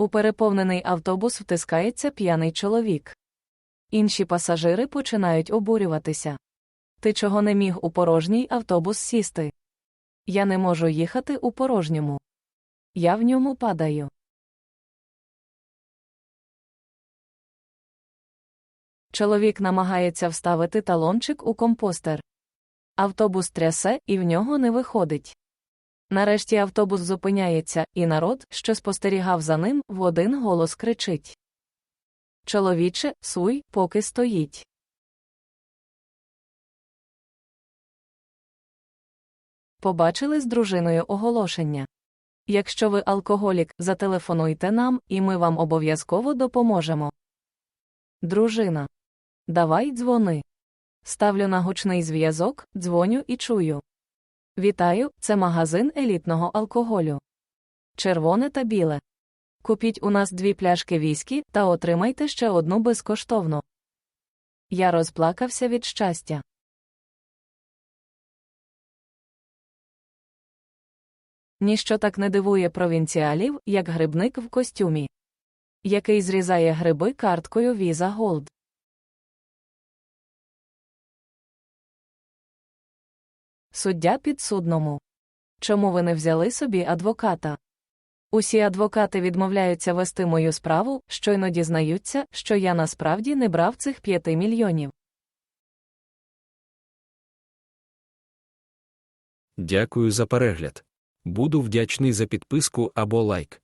У переповнений автобус втискається п'яний чоловік. Інші пасажири починають обурюватися. Ти чого не міг у порожній автобус сісти? Я не можу їхати у порожньому. Я в ньому падаю. Чоловік намагається вставити талончик у компостер. Автобус трясе і в нього не виходить. Нарешті автобус зупиняється, і народ, що спостерігав за ним, в один голос кричить. Чоловіче, суй, поки стоїть. Побачили з дружиною оголошення. Якщо ви алкоголік, зателефонуйте нам, і ми вам обов'язково допоможемо. Дружина. Давай дзвони. Ставлю на гучний зв'язок, дзвоню і чую. Вітаю, це магазин елітного алкоголю. Червоне та біле. Купіть у нас дві пляшки віскі та отримайте ще одну безкоштовно. Я розплакався від щастя. Ніщо так не дивує провінціалів, як грибник в костюмі, який зрізає гриби карткою Visa Gold. Суддя підсудному. Чому ви не взяли собі адвоката? Усі адвокати відмовляються вести мою справу, щойно дізнаються, що я насправді не брав цих п'яти мільйонів. Дякую за перегляд. Буду вдячний за підписку або лайк.